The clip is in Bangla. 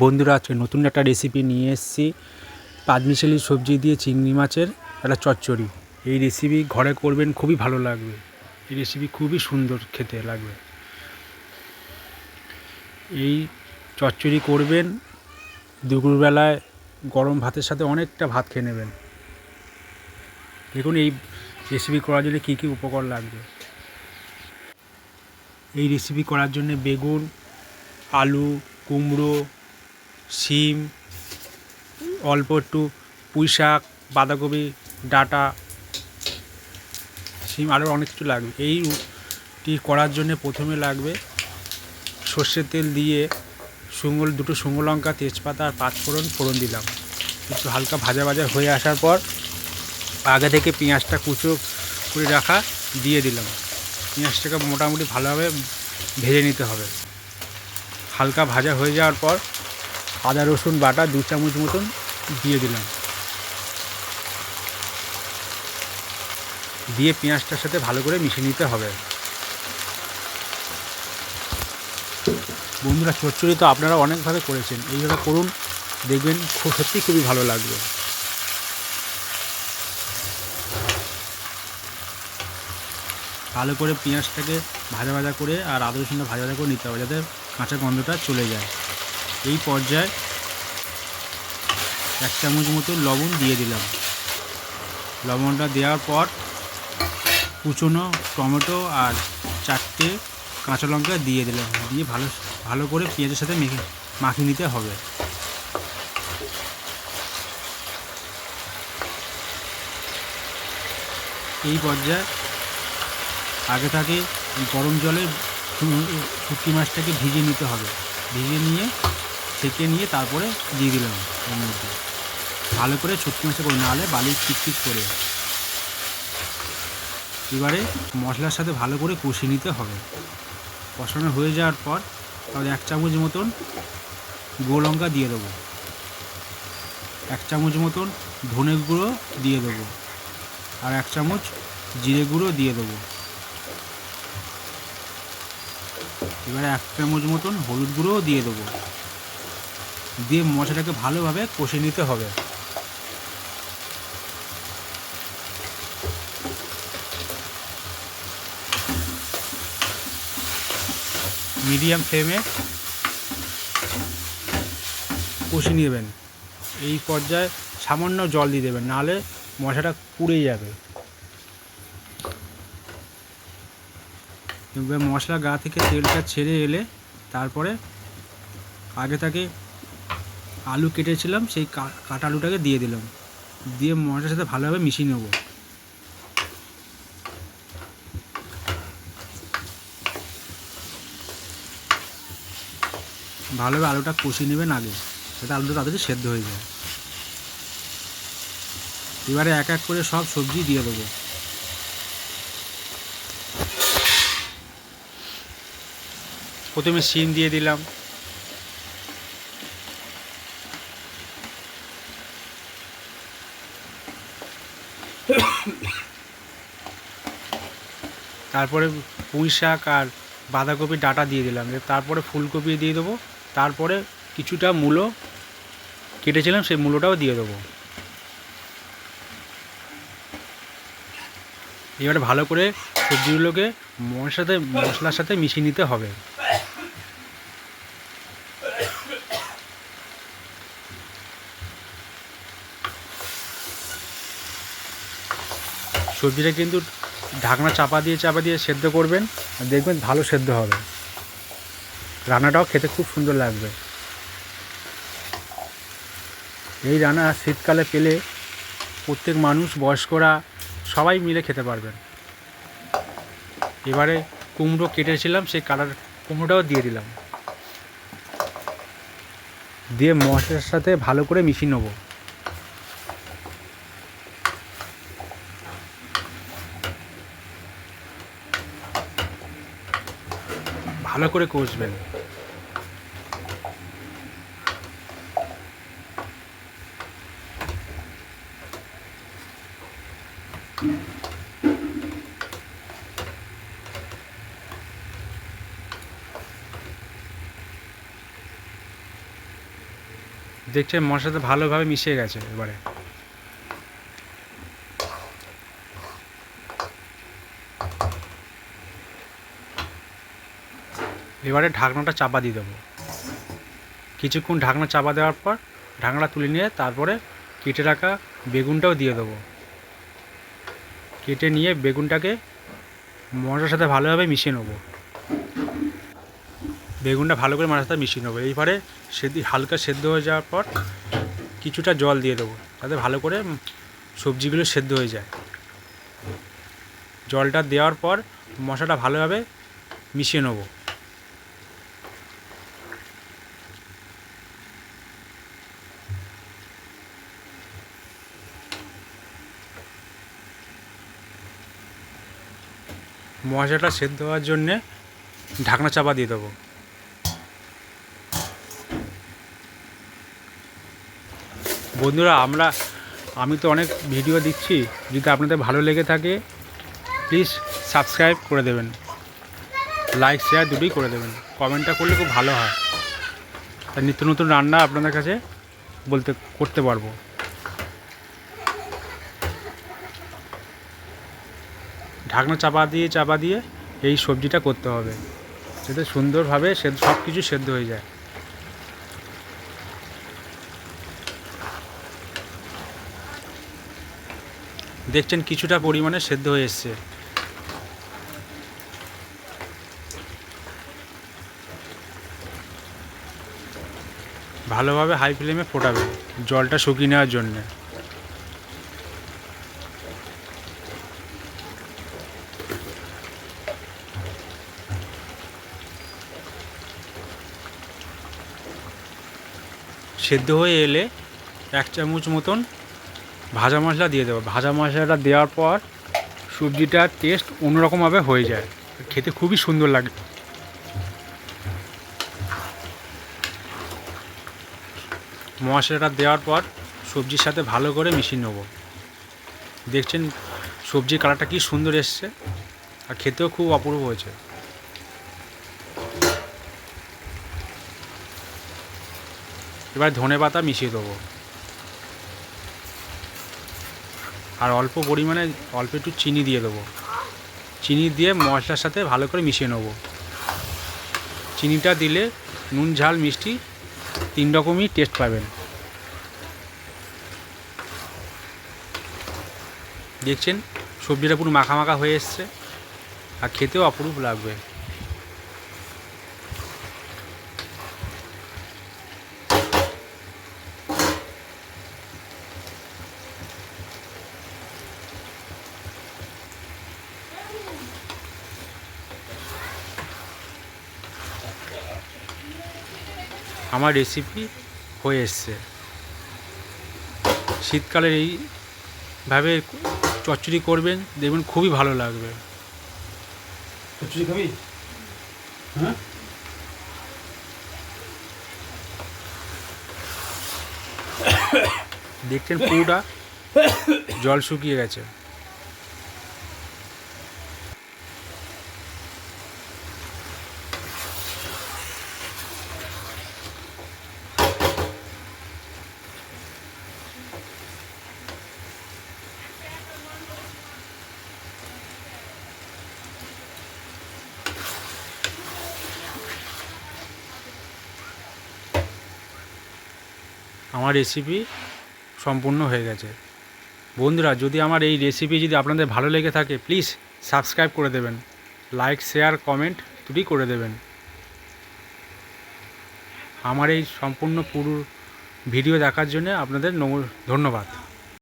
বন্ধুরা, আজকে নতুন একটা রেসিপি নিয়ে এসেছি। পাঁচমিশালি সবজি দিয়ে চিংড়ি মাছের একটা চচ্চড়ি। এই রেসিপি ঘরে করবেন, খুবই ভালো লাগবে। এই রেসিপি খুবই সুন্দর খেতে লাগবে। এই চচ্চড়ি করবেন, দুপুরবেলায় গরম ভাতের সাথে অনেকটা ভাত খেয়ে নেবেন। দেখুন, এই রেসিপি করার জন্য কী কী উপকরণ লাগবে। এই রেসিপি করার জন্য বেগুন, আলু, কুমড়ো শিম, অল্প একটু পুঁই শাক, বাঁধাকপি, ডাঁটা, শিম আরও অনেক কিছু লাগবে। এইটি করার জন্য প্রথমে লাগবে সর্ষের তেল দিয়ে শুঙ্গল দুটো শুঙ্গো লঙ্কা, তেজপাতা আর পাঁচফোড়ন ফোড়ন দিলাম। একটু হালকা ভাজা ভাজা হয়ে আসার পর আগে থেকে পেঁয়াজটা কুচো করে রাখা দিয়ে দিলাম। পেঁয়াজটাকে মোটামুটি ভালোভাবে ভেজে নিতে হবে। হালকা ভাজা হয়ে যাওয়ার পর আদা, রসুন বাটা দু চামচ মতন দিয়ে দিলাম। দিয়ে পেঁয়াজটার সাথে ভালো করে মিশিয়ে নিতে হবে। বন্ধুরা, চচ্চড়ি তো আপনারা অনেকভাবে করেছেন। এইভাবে করুন, দেখবেন খুব সত্যি খুবই ভালো লাগবে। ভালো করে পেঁয়াজটাকে ভাজা ভাজা করে আর আদা, রসুনটা ভাজা ভাজা করে নিতে হবে, যাতে কাঁচা গন্ধটা চলে যায়। এই পর্যায়ে এক চামচ মতো লবণ দিয়ে দিলাম। লবণটা দেওয়ার পর কুচনো টমেটো আর চারটে কাঁচা লঙ্কা দিয়ে দিলাম। দিয়ে ভালো ভালো করে পেঁয়াজের সাথে মেখে, মাখিয়ে নিতে হবে। এই পর্যায়ে আগে থাকে গরম জলে শুটকি মাছটাকে ভিজিয়ে নিতে হবে। ভিজিয়ে নিয়ে ছেঁকে নিয়ে তারপরে দিয়ে দিলাম এর মধ্যে। ভালো করে শুটকি মাছটা করে নাহলে বালি চিকচিক করে। এবারে মশলার সাথে ভালো করে কষিয়ে নিতে হবে। কষানো হয়ে যাওয়ার পর তাহলে এক চামচ মতন গুঁড়ো লঙ্কা দিয়ে দেবো। এক চামচ মতন ধনে গুঁড়ো দিয়ে দেবো। আর এক চামচ জিরে গুঁড়ো দিয়ে দেবো। এবারে এক চামচ মতন হলুদ গুঁড়োও দিয়ে দেবো। দিয়ে মশলাটাকে ভালোভাবে কষে নিতে হবে। মিডিয়াম ফ্লেমে কষে নেবেন। এই পর্যায়ে সামান্য জল দিয়ে দেবেন, নাহলে মশাটা পুড়ে যাবে। মশলা গা থেকে তেলটা ছেড়ে এলে তারপরে আগে তাকে আলু কেটেছিলাম, সেই কাটা আলুটাকে দিয়ে দিলাম। দিয়ে মশলার সাথে ভালোভাবে মিশিয়ে নেব। ভালোভাবে আলুটা কষিয়ে নেবেন আগে, যাতে আলুটা তাড়াতাড়ি সেদ্ধ হয়ে যায়। এবারে এক এক করে সব সবজি দিয়ে দেবো। প্রথমে শিম দিয়ে দিলাম। তারপরে পুঁই শাক আর বাঁধাকপি ডাটা দিয়ে দিলাম। তারপরে ফুলকপি দিয়ে দেবো। তারপরে কিছুটা মূলো কেটেছিলাম, সেই মূলোটাও দিয়ে দেবো। এবারে ভালো করে সবজিগুলোকে সাথে, মশলার সাথে মিশিয়ে নিতে হবে। সবজিটা কিন্তু ঢাকনা চাপা দিয়ে চাপা দিয়ে সেদ্ধ করবেন দেখবেন ভালো সেদ্ধ হবে। রান্নাটাও খেতে খুব সুন্দর লাগবে। এই রান্না শীতকালে পেলে প্রত্যেক মানুষ, বয়স্করা সবাই মিলে খেতে পারবেন। এবারে কুমড়ো কেটেছিলাম, সেই কালার কুমড়োটাও দিয়ে দিলাম। দিয়ে মশলার সাথে ভালো করে মিশিয়ে নেব। ভালো করে কষবেন। দেখছে মশলার সাথে ভালোভাবে মিশে গেছে এবারে। এবারে ঢাকনাটা চাপা দিয়ে দেবো। কিছুক্ষণ ঢাকনা চাপা দেওয়ার পর ঢাকনাটা তুলে নিয়ে তারপরে কেটে রাখা বেগুনটাও দিয়ে দেবো। কেটে নিয়ে বেগুনটাকে মশলার সাথে ভালোভাবে মিশিয়ে নেব। বেগুনটা ভালো করে মশলার সাথে মিশিয়ে নেব। এইবারে সেদ্ধ, হালকা সেদ্ধ হয়ে যাওয়ার পর কিছুটা জল দিয়ে দেবো তাতে ভালো করে সবজিগুলো সেদ্ধ হয়ে যায়। জলটা দেওয়ার পর মশলাটা ভালোভাবে মিশিয়ে নেব। মশলাটা সেদ্ধ হওয়ার জন্যে ঢাকনা চাপা দিয়ে দেবো। বন্ধুরা, আমরা, আমি তো অনেক ভিডিও দিচ্ছি, যদি আপনাদের ভালো লেগে থাকে প্লিজ সাবস্ক্রাইব করে দেবেন। লাইক শেয়ার দুটোই করে দেবেন। কমেন্টটা করলে খুব ভালো হয়। নিত্য নতুন রান্না আপনাদের কাছে বলতে, করতে পারব। ঢাকনা চাপা দিয়ে চাপা দিয়ে এই সবজিটা করতে হবে। যাতে সুন্দরভাবে সেদ্ধ সব কিছু সেদ্ধ হয়ে যায়। দেখছেন কিছুটা পরিমাণে সেদ্ধ হয়ে এসছে। ভালোভাবে হাই ফ্লেমে ফোটাবে জলটা শুকিয়ে নেওয়ার জন্যে। সেদ্ধ হয়ে এলে এক চামচ মতন ভাজা মশলা দিয়ে দেবো। ভাজা মশলাটা দেওয়ার পর সবজিটার টেস্ট অন্যরকমভাবে হয়ে যায়। খেতে খুবই সুন্দর লাগে। মশলাটা দেওয়ার পর সবজির সাথে ভালো করে মিশিয়ে নেব। দেখছেন সবজির কালারটা কি সুন্দর এসছে। আর খেতেও খুব অপূর্ব হয়েছে। এবার ধনে পাতা মিশিয়ে দেবো। আর অল্প পরিমাণে, অল্প একটু চিনি দিয়ে দেবো। চিনি দিয়ে মশলার সাথে ভালো করে মিশিয়ে নেব। চিনিটা দিলে নুন, ঝাল, মিষ্টি তিন রকমই টেস্ট পাবেন। দেখছেন? সবজিটা পুরো মাখা মাখা হয়ে এসছে। আর খেতেও অপরূপ লাগবে। আমার রেসিপি হয়ে এসছে। শীতকালের এইভাবে চচ্চড়ি করবেন দেখবেন খুবই ভালো লাগবে। কচুরি খাবি? হ্যাঁ? দেখছেন পুরোটা জল শুকিয়ে গেছে। আমার রেসিপি সম্পূর্ণ হয়ে গেছে। বন্ধুরা, যদি আমার এই রেসিপি যদি আপনাদের ভালো লেগে থাকে প্লিজ সাবস্ক্রাইব করে দেবেন। লাইক শেয়ার কমেন্ট দুটি করে দেবেন। আমার এই সম্পূর্ণ পুরো ভিডিও দেখার জন্য আপনাদের ধন্যবাদ।